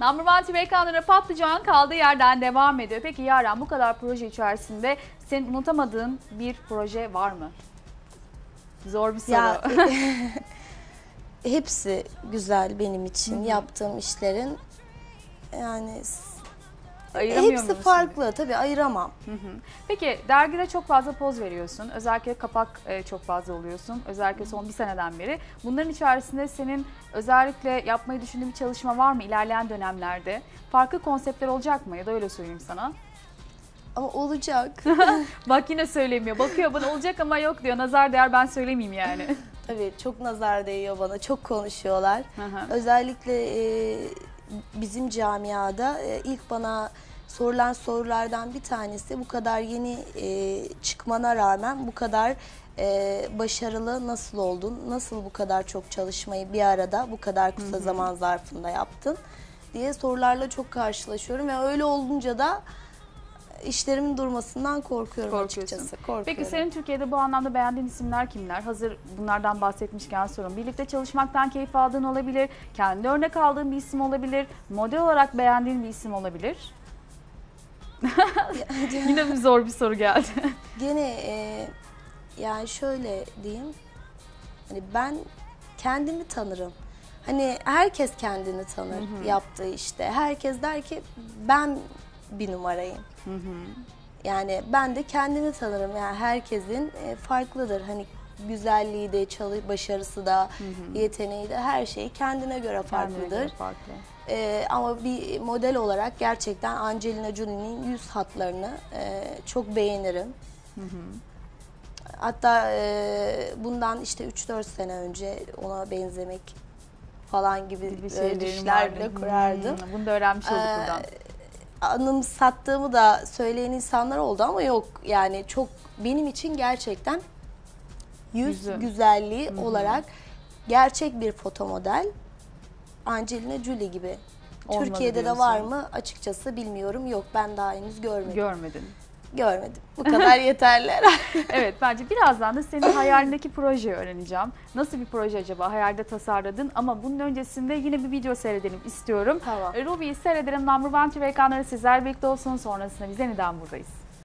Number One TV ekranlarına patlıcan kaldığı yerden devam ediyor. Peki Yaren bu kadar proje içerisinde senin unutamadığın bir proje var mı? Zor bir soru. Ya hepsi güzel benim için yaptığım işlerin. Yani Ayıramıyor hepsi musun? farklı tabii ayıramam. Hı hı. Peki dergide çok fazla poz veriyorsun. Özellikle kapak e, çok fazla oluyorsun. Özellikle son bir seneden beri. Bunların içerisinde senin özellikle yapmayı düşündüğün bir çalışma var mı ilerleyen dönemlerde? Farklı konseptler olacak mı ya da öyle söyleyeyim sana. Ama olacak. Bak yine söylemiyor. Bakıyor bana olacak ama yok diyor. Nazar değer ben söylemeyeyim yani. tabii çok nazar değiyor bana. Çok konuşuyorlar. Hı hı. Özellikle e, bizim camiada e, ilk bana sorulan sorulardan bir tanesi bu kadar yeni e, çıkmana rağmen bu kadar e, başarılı nasıl oldun? Nasıl bu kadar çok çalışmayı bir arada bu kadar kısa zaman zarfında yaptın? diye sorularla çok karşılaşıyorum ve öyle olunca da işlerimin durmasından korkuyorum Korkuyorsun. açıkçası. Korkuyorum. Peki senin Türkiye'de bu anlamda beğendiğin isimler kimler? Hazır bunlardan bahsetmişken sorun. Birlikte çalışmaktan keyif aldığın olabilir, kendi örnek aldığın bir isim olabilir, model olarak beğendiğin bir isim olabilir. Yine bir zor bir soru geldi. Gene e, yani şöyle diyeyim. Hani ben kendimi tanırım. Hani herkes kendini tanır yaptığı işte. Herkes der ki ben bir numarayım. Yani ben de kendimi tanırım. Yani herkesin e, farklıdır. Hani güzelliği de, çalı başarısı da, yeteneği de her şey kendine göre Kendine göre farklıdır. farklı. Ee, ama bir model olarak gerçekten Angelina Jolie'nin yüz hatlarını e, çok beğenirim. Hatta e, bundan işte 3-4 sene önce ona benzemek falan gibi Bir böyle şeylerim düşler bile kurardım. Hmm, bunu da öğrenmiş olduk Ee, buradan. Anımsattığımı da söyleyen insanlar oldu ama yok yani çok benim için gerçekten yüz Yüzü. güzelliği olarak gerçek bir foto model Angelina Jolie gibi. Olmalı Türkiye'de de diyorsun. var mı açıkçası bilmiyorum. Yok ben daha henüz görmedim. Görmedin. Görmedim. Bu kadar yeterli herhalde. Evet bence birazdan da senin hayalindeki projeyi öğreneceğim. Nasıl bir proje acaba hayalde tasarladın ama bunun öncesinde yine bir video seyredelim istiyorum. Tamam. Ruby'yi seyredelim. Number One TV ekranları sizler birlikte olsun. Sonrasında biz yeniden buradayız.